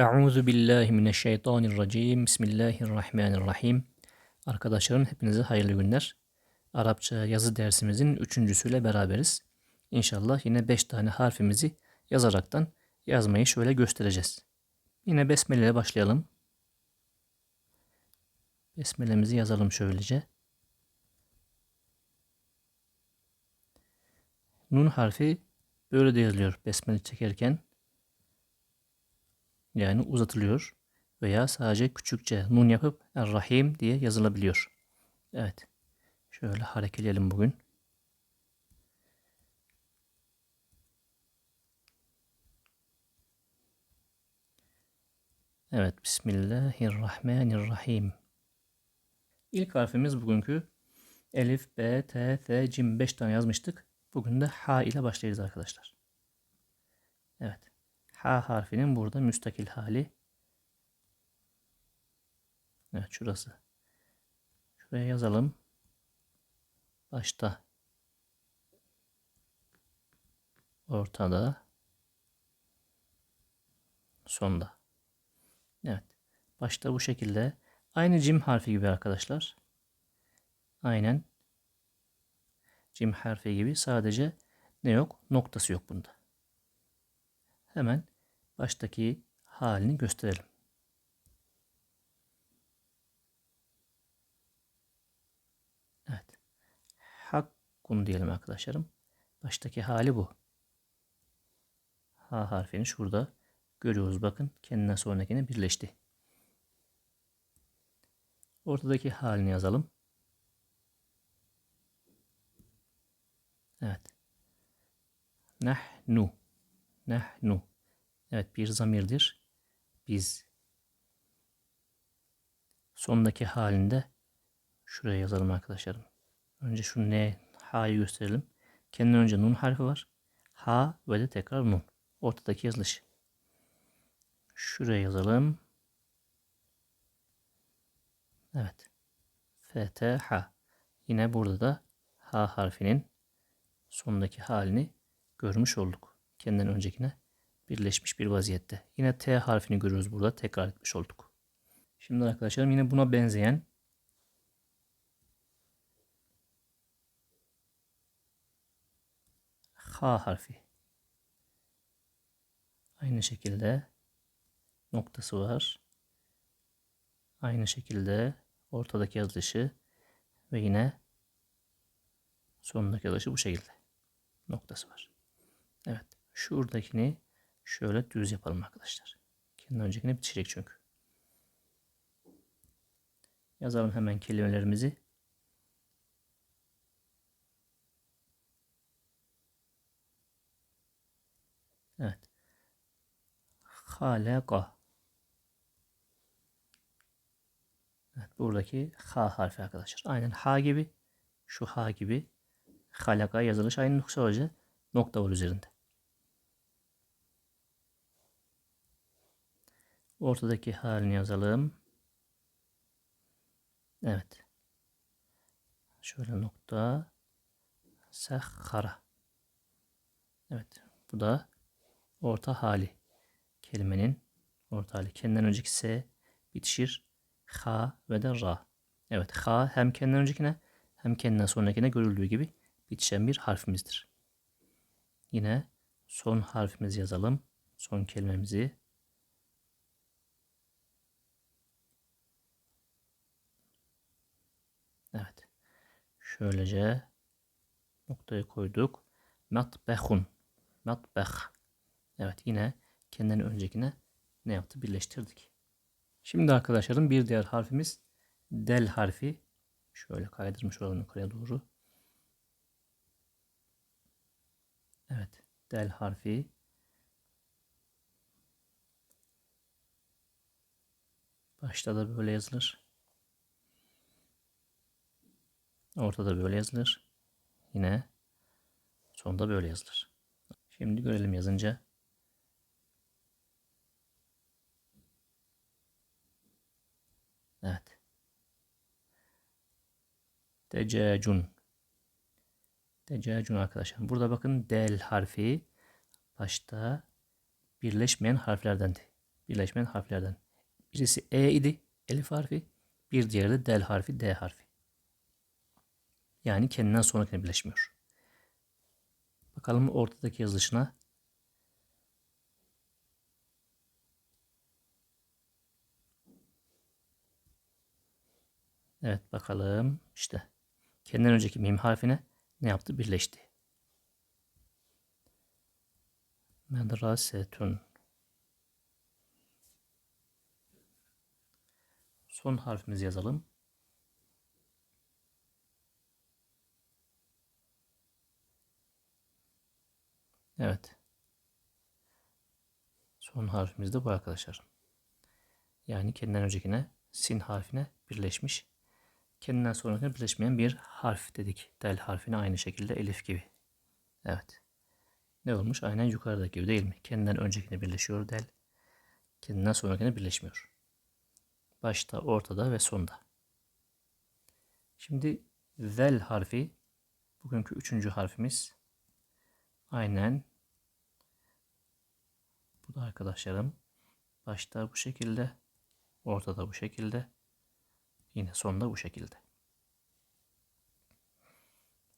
Euzu billahi mineşşeytanirracim. Bismillahirrahmanirrahim. Arkadaşlarım hepinize hayırlı günler. Arapça yazı dersimizin üçüncüsüyle beraberiz. İnşallah yine beş tane harfimizi yazaraktan yazmayı şöyle göstereceğiz. Yine besmele ile başlayalım. Besmelemizi yazalım şöylece. Nun harfi böyle de yazılıyor besmele çekerken yani uzatılıyor veya sadece küçükçe nun yapıp Er-Rahim diye yazılabiliyor. Evet. Şöyle harekeleyelim bugün. Evet. Bismillahirrahmanirrahim. İlk harfimiz bugünkü Elif, B, T, F, Cim 5 tane yazmıştık. Bugün de H ile başlayacağız arkadaşlar. Evet. H harfinin burada müstakil hali. Evet şurası. Şuraya yazalım. Başta. Ortada. Sonda. Evet. Başta bu şekilde. Aynı cim harfi gibi arkadaşlar. Aynen. Cim harfi gibi sadece ne yok? Noktası yok bunda. Hemen baştaki halini gösterelim. Evet. Hakkun diyelim arkadaşlarım. Baştaki hali bu. H harfini şurada görüyoruz. Bakın kendine sonrakine birleşti. Ortadaki halini yazalım. Evet. Nahnu. Nahnu. Evet bir zamirdir. Biz sondaki halinde şuraya yazalım arkadaşlarım. Önce şu ne ha'yı gösterelim. Kendinden önce nun harfi var. Ha ve de tekrar nun. Ortadaki yazılış. Şuraya yazalım. Evet. FTH. Yine burada da H harfinin sondaki halini görmüş olduk. Kendinden öncekine birleşmiş bir vaziyette. Yine T harfini görüyoruz burada. Tekrar etmiş olduk. Şimdi arkadaşlarım yine buna benzeyen H harfi. Aynı şekilde noktası var. Aynı şekilde ortadaki yazılışı ve yine sonundaki yazılışı bu şekilde. Noktası var. Evet. Şuradakini Şöyle düz yapalım arkadaşlar. Kendi öncekine bitişecek çünkü. Yazalım hemen kelimelerimizi. Evet. Halaka. Evet, buradaki H harfi arkadaşlar. Aynen H gibi. Şu H gibi. Halaka yazılış aynı nokta olacak. Nokta var üzerinde. Ortadaki halini yazalım. Evet. Şöyle nokta. Sehhara. Evet. Bu da orta hali. Kelimenin orta hali. Kendinden önceki S bitişir. Ha ve de ra. Evet. Ha hem kendinden öncekine hem kendinden sonrakine görüldüğü gibi bitişen bir harfimizdir. Yine son harfimizi yazalım. Son kelimemizi. Evet. Şöylece noktayı koyduk. Matbehun. Matbeh. Evet yine kendinden öncekine ne yaptı? Birleştirdik. Şimdi arkadaşlarım bir diğer harfimiz del harfi. Şöyle kaydırmış olalım yukarıya doğru. Evet. Del harfi. Başta da böyle yazılır. Ortada böyle yazılır. Yine sonda böyle yazılır. Şimdi görelim yazınca. Evet. Decacun. Decacun arkadaşlar. Burada bakın del harfi başta birleşmeyen harflerdendi. birleşmeyen harflerden. Birisi E idi, elif harfi. Bir diğeri de del harfi, D harfi. Yani kendinden sonrakine birleşmiyor. Bakalım ortadaki yazılışına. Evet bakalım işte. Kendinden önceki mim harfine ne yaptı? Birleşti. Medrasetun. Son harfimizi yazalım. Evet. Son harfimiz de bu arkadaşlar. Yani kendinden öncekine sin harfine birleşmiş. Kendinden sonrakine birleşmeyen bir harf dedik. Del harfine aynı şekilde elif gibi. Evet. Ne olmuş? Aynen yukarıdaki gibi değil mi? Kendinden öncekine birleşiyor del. Kendinden sonrakine birleşmiyor. Başta, ortada ve sonda. Şimdi zel harfi bugünkü üçüncü harfimiz. Aynen arkadaşlarım başta bu şekilde, ortada bu şekilde, yine sonda bu şekilde.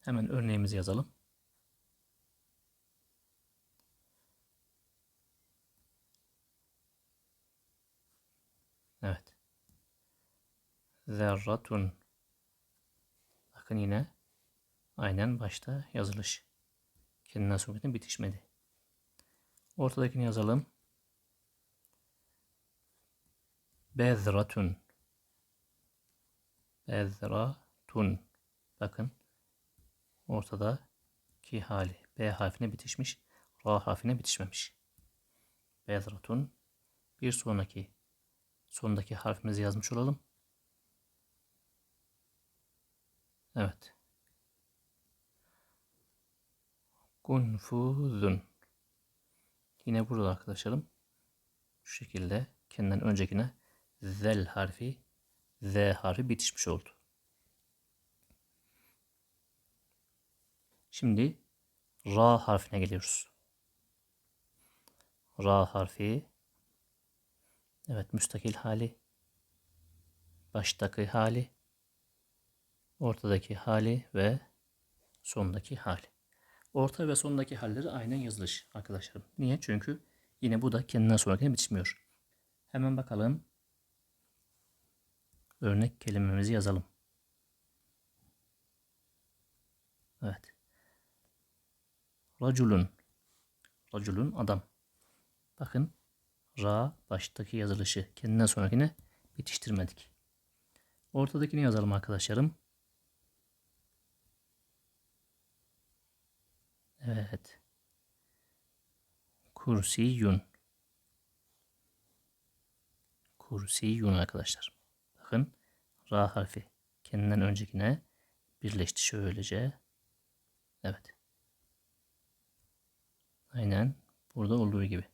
Hemen örneğimizi yazalım. Evet. Zerratun. Bakın yine aynen başta yazılış. Kendinden sonra bitişmedi. Ortadakini yazalım. Bezratun. Bezratun. Bakın. Ortada ki hali. B harfine bitişmiş. Ra harfine bitişmemiş. Bezratun. Bir sonraki sondaki harfimizi yazmış olalım. Evet. Kunfuzun. Yine burada arkadaşlarım şu şekilde kendinden öncekine zel harfi z harfi bitişmiş oldu. Şimdi ra harfine geliyoruz. Ra harfi evet müstakil hali baştaki hali ortadaki hali ve sondaki hali. Orta ve sondaki halleri aynen yazılış arkadaşlarım. Niye? Çünkü yine bu da kendinden sonrakine bitişmiyor. Hemen bakalım. Örnek kelimemizi yazalım. Evet. Raculun. Raculun adam. Bakın ra baştaki yazılışı kendinden sonrakine bitiştirmedik. Ortadakini yazalım arkadaşlarım. Evet. Kursiyun. Kursiyun arkadaşlar. Bakın ra harfi kendinden öncekine birleşti şöylece. Evet. Aynen burada olduğu gibi.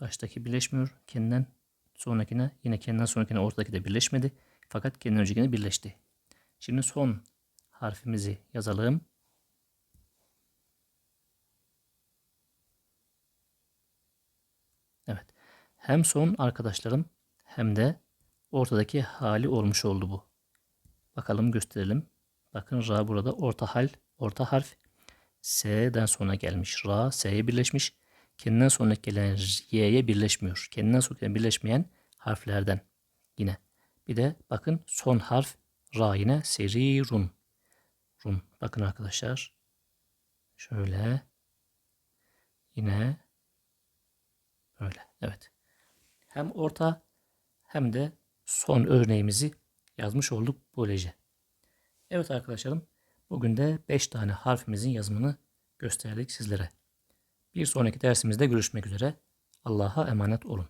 Baştaki birleşmiyor. Kendinden sonrakine yine kendinden sonrakine ortadaki de birleşmedi. Fakat kendinden öncekine birleşti. Şimdi son harfimizi yazalım. Evet. Hem son arkadaşlarım hem de ortadaki hali olmuş oldu bu. Bakalım gösterelim. Bakın ra burada orta hal, orta harf S'den sonra gelmiş. Ra S'ye birleşmiş. Kendinden sonra gelen Y'ye birleşmiyor. Kendinden sonra birleşmeyen harflerden yine. Bir de bakın son harf ra yine serirun. Run. Bakın arkadaşlar. Şöyle. Yine Öyle. Evet. Hem orta hem de son örneğimizi yazmış olduk böylece. Evet arkadaşlarım. Bugün de 5 tane harfimizin yazımını gösterdik sizlere. Bir sonraki dersimizde görüşmek üzere. Allah'a emanet olun.